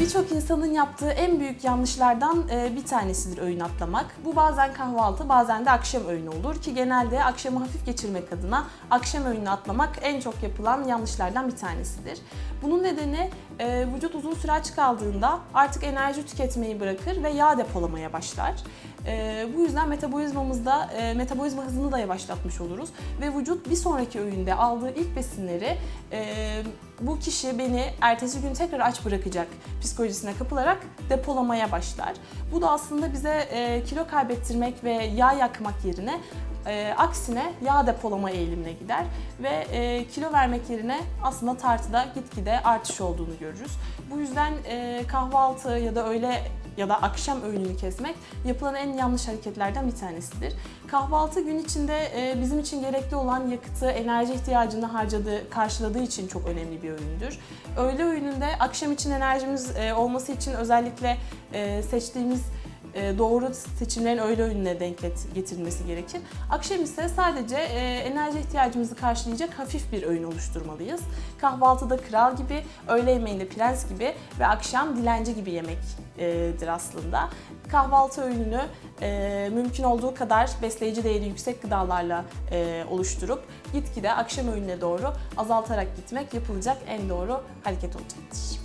Birçok insanın yaptığı en büyük yanlışlardan e, bir tanesidir öğün atlamak. Bu bazen kahvaltı, bazen de akşam öğünü olur ki genelde akşamı hafif geçirmek adına akşam öğünü atlamak en çok yapılan yanlışlardan bir tanesidir. Bunun nedeni e, vücut uzun süre aç kaldığında artık enerji tüketmeyi bırakır ve yağ depolamaya başlar. E, bu yüzden metabolizmamızda metabolizma hızını da yavaşlatmış oluruz ve vücut bir sonraki öğünde aldığı ilk besinleri bu kişi beni ertesi gün tekrar aç bırakacak psikolojisine kapılarak depolamaya başlar. Bu da aslında bize e, kilo kaybettirmek ve yağ yakmak yerine e, aksine yağ depolama eğilimine gider ve e, kilo vermek yerine aslında tartıda gitgide artış olduğunu görürüz. Bu yüzden e, kahvaltı ya da öğle ya da akşam öğününü kesmek yapılan en yanlış hareketlerden bir tanesidir. Kahvaltı gün içinde e, bizim için gerekli olan yakıtı, enerji ihtiyacını harcadığı, karşıladığı için çok önemli bir öğündür. Öğle öğününde akşam için enerjimiz e, olması için özellikle e, seçtiğimiz doğru seçimlerin öğle öğününe denk get- getirilmesi gerekir. Akşam ise sadece e, enerji ihtiyacımızı karşılayacak hafif bir öğün oluşturmalıyız. Kahvaltıda kral gibi, öğle yemeğinde prens gibi ve akşam dilenci gibi yemektir aslında. Kahvaltı öğününü e, mümkün olduğu kadar besleyici değeri yüksek gıdalarla e, oluşturup gitgide akşam öğününe doğru azaltarak gitmek yapılacak en doğru hareket olacaktır.